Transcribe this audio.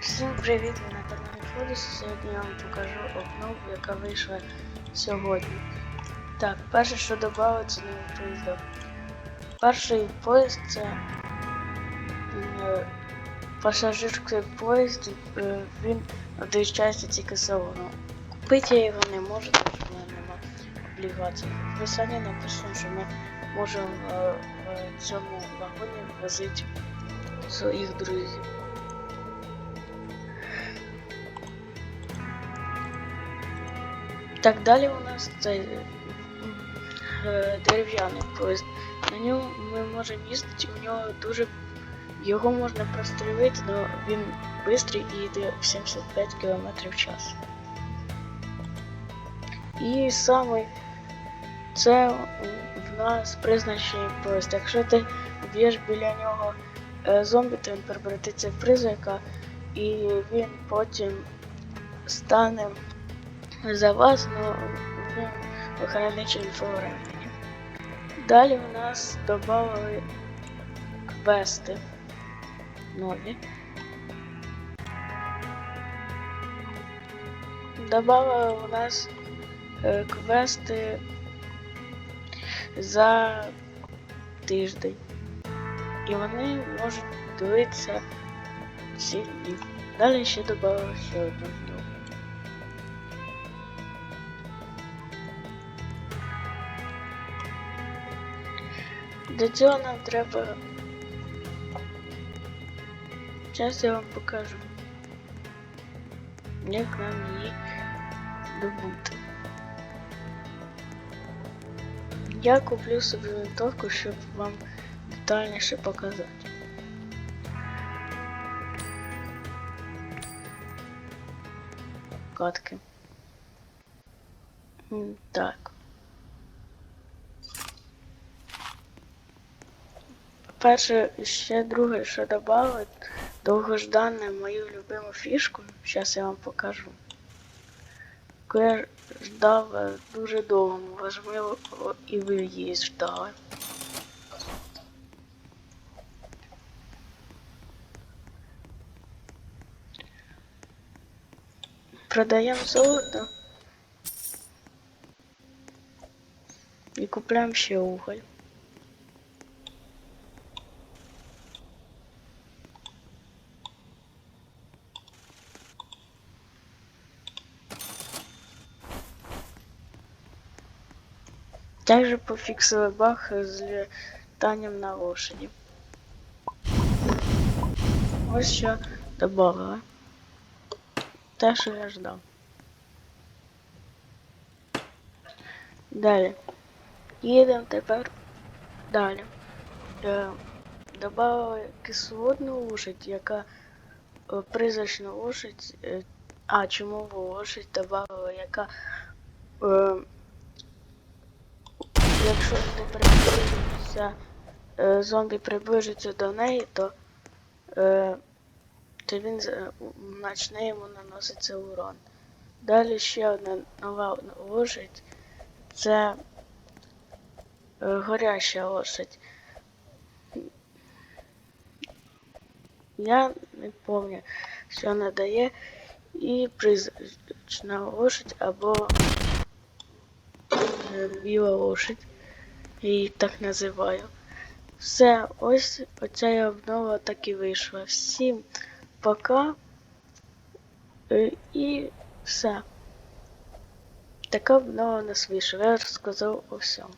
Всім привіт, ви на каналі Фодус. Сьогодні я вам покажу обнову, яка вийшла сьогодні. Так, перше, що додали, це новий поїзд. Перший поїзд це е, пасажирський поїзд, е, він доїжджається тільки салону. Купити я його не можу, тому що в мене немає облігацій. В описанні написано, що ми можемо е, в цьому вагоні возити своїх друзів. Так, далі у нас цей е, дерев'яний поїзд. На ньому ми можемо їздити, у нього дуже. Його можна прострілити, але він швидкий і йде 75 км в час. І саме це в нас призначений поїзд. Якщо ти б'єш біля нього е, зомбі, то він перевратиться в призрака, і він потім стане за вас, но він ограничений по времени. Далі у нас додали квести нові. Добавили у нас е, квести за тиждень. І вони можуть дивитися ці дні. Далі ще додали ще одну Для цього нам треба. Зараз я вам покажу, як нам її добути. Я куплю собі винтовку, щоб вам детальніше показати. Катки. Так. Перше, ще друге, що додали, довгождане мою любиму фішку. Зараз я вам покажу. Яку я ждав дуже довго, можливо, і ви її ждали. Продаємо золото і купляємо ще уголь. Также пофиксила баг з літанням на лошаді. Ось що добавила. Те, що я ждав. Далі. Їдемо тепер далі. Е, добавили кислотну лошадь, яка е, призрачна лошадь. Е, а, чумову лошадь добавили, яка якщо не приближується, е, зомбі приближиться до неї, то, е, то він почне йому наносити урон. Далі ще одна нова лошадь. Це е, горяща лошадь. Я не пам'ятаю, що вона дає. І призрачна лошадь або е, біла лошадь. Я її так називаю. Все, ось оця обнова так і вийшла. Всім пока. Е, І все. Така обнова у нас вийшла. Я розказав у всьому.